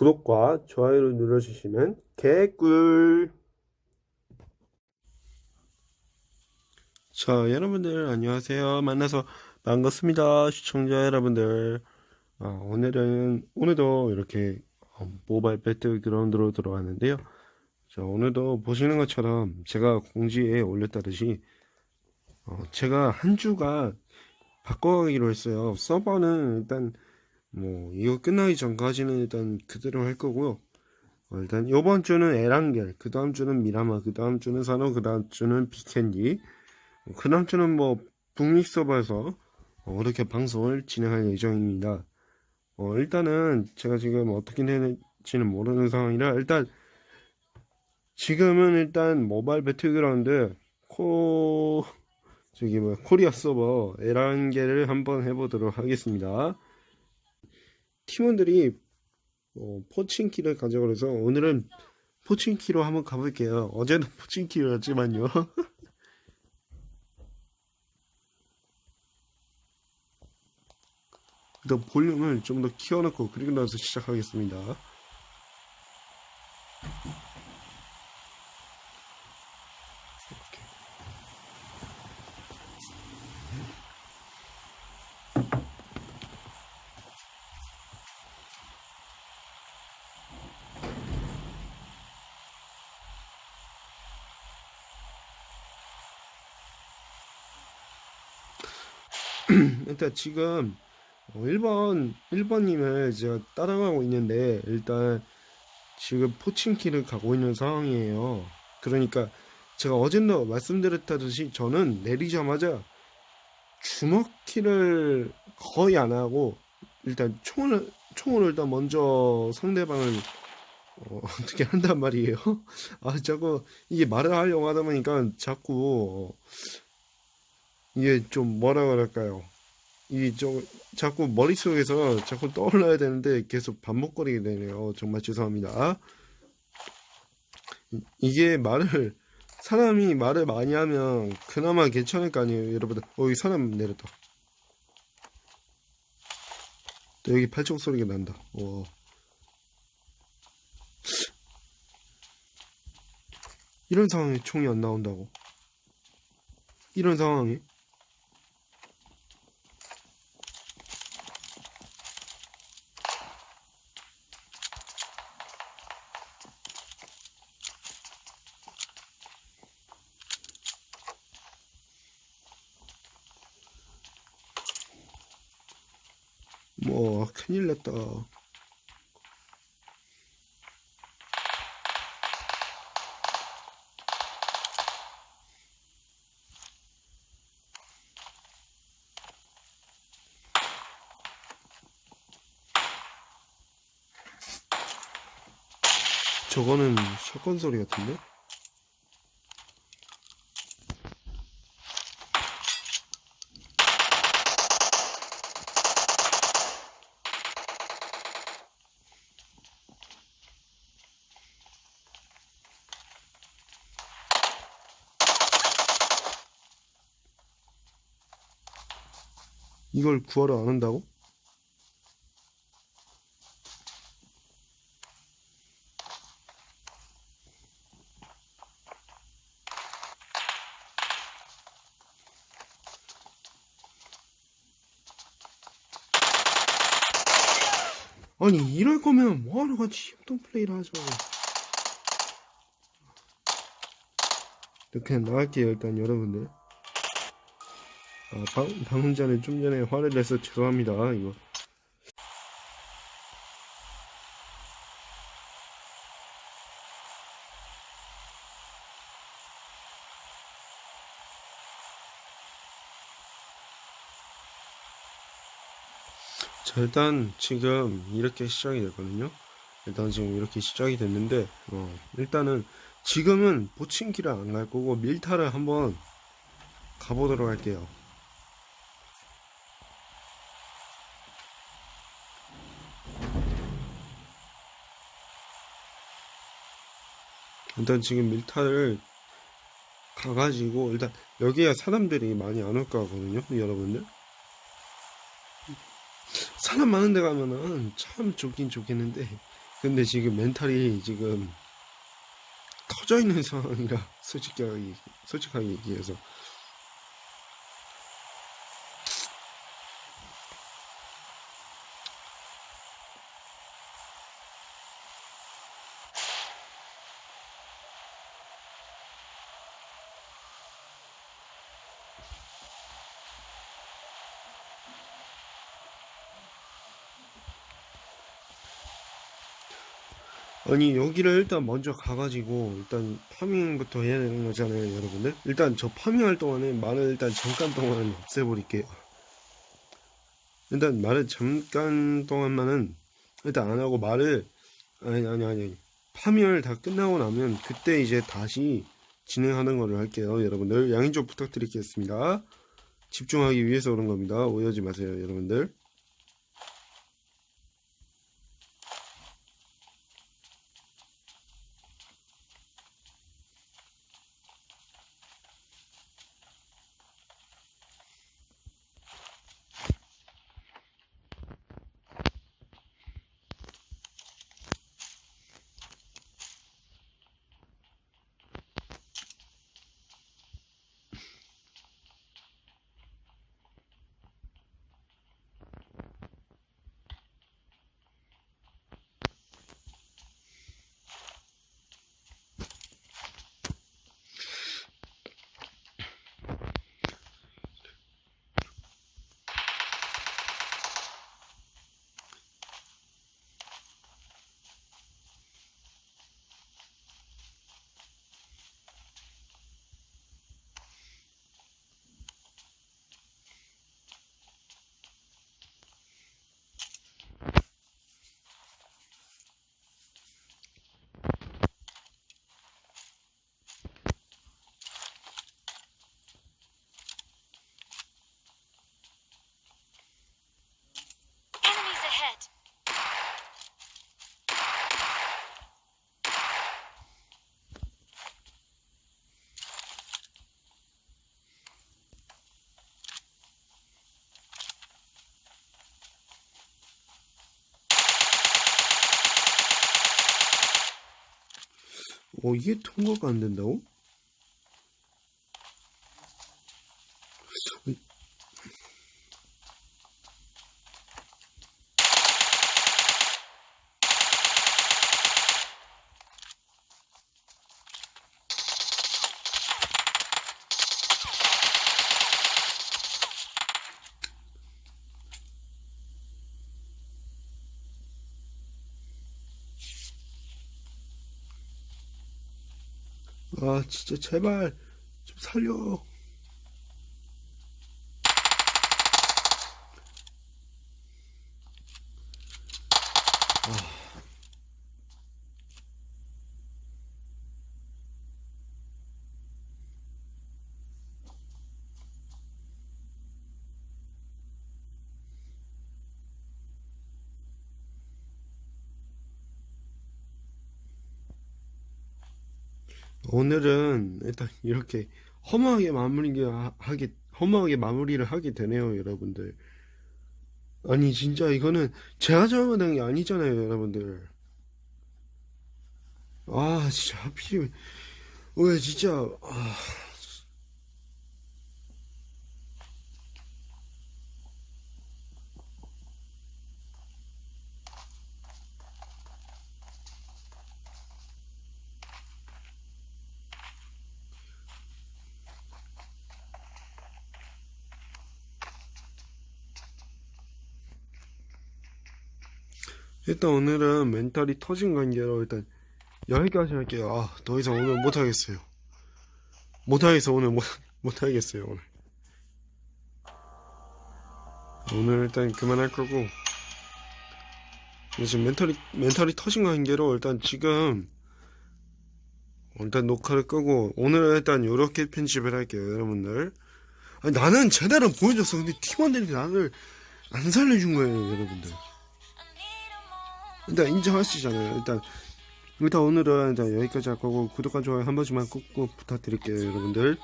구독과 좋아요를 눌러주시면 개꿀. 자, 여러분들 안녕하세요. 만나서 반갑습니다. 시청자 여러분들. 아, 오늘은 오늘도 이렇게 어, 모바일 배틀그라운드로 들어왔는데요. 자, 오늘도 보시는 것처럼 제가 공지에 올렸다듯이 어, 제가 한 주가 바꿔가기로 했어요. 서버는 일단 뭐 이거 끝나기 전까지는 일단 그대로 할 거고요. 어, 일단 이번 주는 에란겔, 그 다음 주는 미라마, 그 다음 주는 산호, 그 다음 주는 비캔디, 그 다음 주는 뭐 북미 서버에서 어, 이렇게 방송을 진행할 예정입니다. 어, 일단은 제가 지금 어떻게 되는지는 모르는 상황이라 일단 지금은 일단 모바일 배틀그라운드 코 저기 뭐 코리아 서버 에란겔을 한번 해보도록 하겠습니다. 팀원들이 어, 포칭키를 가져가서 오늘은 포칭키로 한번 가볼게요. 어제는 포칭키였지만요. 일단 볼륨을 좀 더 키워놓고 그리고 나서 시작하겠습니다. 일단 지금 1번, 1번님을 제가 따라가고 있는데, 일단 지금 포칭키를 가고 있는 상황이에요. 그러니까 제가 어제도 말씀드렸다듯이 저는 내리자마자 주먹키를 거의 안 하고, 일단 총을, 총을 일단 먼저 상대방을 어, 어떻게 한단 말이에요. 아, 자꾸 이게 말을 하려고 하다 보니까 자꾸 어, 이게 좀 뭐라 그럴까요? 이 좀 자꾸 머릿속에서 자꾸 떠올라야 되는데 계속 반복거리게 되네요. 정말 죄송합니다. 이- 이게 말을 사람이 말을 많이 하면 그나마 괜찮을 거 아니에요, 여러분들. 어, 여기 사람 내렸다. 또 여기 팔뚝 소리가 난다. 어. 이런 상황에 총이 안 나온다고? 이런 상황에? 뭐 큰일 났다. 저거는 샷건 소리 같은데? 이걸 구하러 안 온다고? 아니 이럴 거면 뭐하러 같이 협동 플레이를 하죠 네, 그냥 나갈게요 일단 여러분들 아, 방, 방금 전에 좀 전에 화를 내서 죄송합니다. 이거. 자 일단 지금 이렇게 시작이 됐거든요. 일단 지금 이렇게 시작이 됐는데 어, 일단은 지금은 보칭키를 안 갈 거고 밀타를 한번 가보도록 할게요 일단 지금 밀타를 가가지고 일단 여기야 사람들이 많이 안 올 거거든요 여러분들. 사람 많은 데 가면은 참 좋긴 좋겠는데 근데 지금 멘탈이 지금 터져 있는 상황이라 솔직하게 솔직하게 얘기해서 아니 여기를 일단 먼저 가가지고 일단 파밍부터 해야 되는 거잖아요 여러분들. 일단 저 파밍할 동안에 말을 일단 잠깐 동안 없애버릴게요. 일단 말을 잠깐 동안만은 일단 안 하고 말을 아니 아니 아니. 파밍을 다 끝나고 나면 그때 이제 다시 진행하는 거를 할게요 여러분들. 양해 좀 부탁드리겠습니다. 집중하기 위해서 그런 겁니다. 오해하지 마세요 여러분들 어 이게 통과가 안 된다고? 아 진짜 제발 좀 살려 오늘은 일단 이렇게 허무하게 마무리 하게 허무하게 마무리를 하게 되네요 여러분들. 아니 진짜 이거는 제가 잘못한 게 아니잖아요 여러분들. 아 진짜 하필 왜 진짜 아 일단 오늘은 멘탈이 터진 관계로 일단 여기까지 할게요. 아, 더 이상 오늘 못하겠어요. 못하겠어, 오늘 못, 못하겠어요, 오늘. 오늘 일단 그만할 거고. 지금 멘탈이, 멘탈이 터진 관계로 일단 지금, 일단 녹화를 끄고, 오늘은 일단 요렇게 편집을 할게요, 여러분들. 아니, 나는 제대로 보여줬어. 근데 팀원들이 나를 안 살려준 거예요, 여러분들. 일단 인정하시잖아요. 일단 일단 오늘은 일단 여기까지 할 거고 구독과 좋아요 한 번씩만 꾹꾹 부탁드릴게요, 여러분들.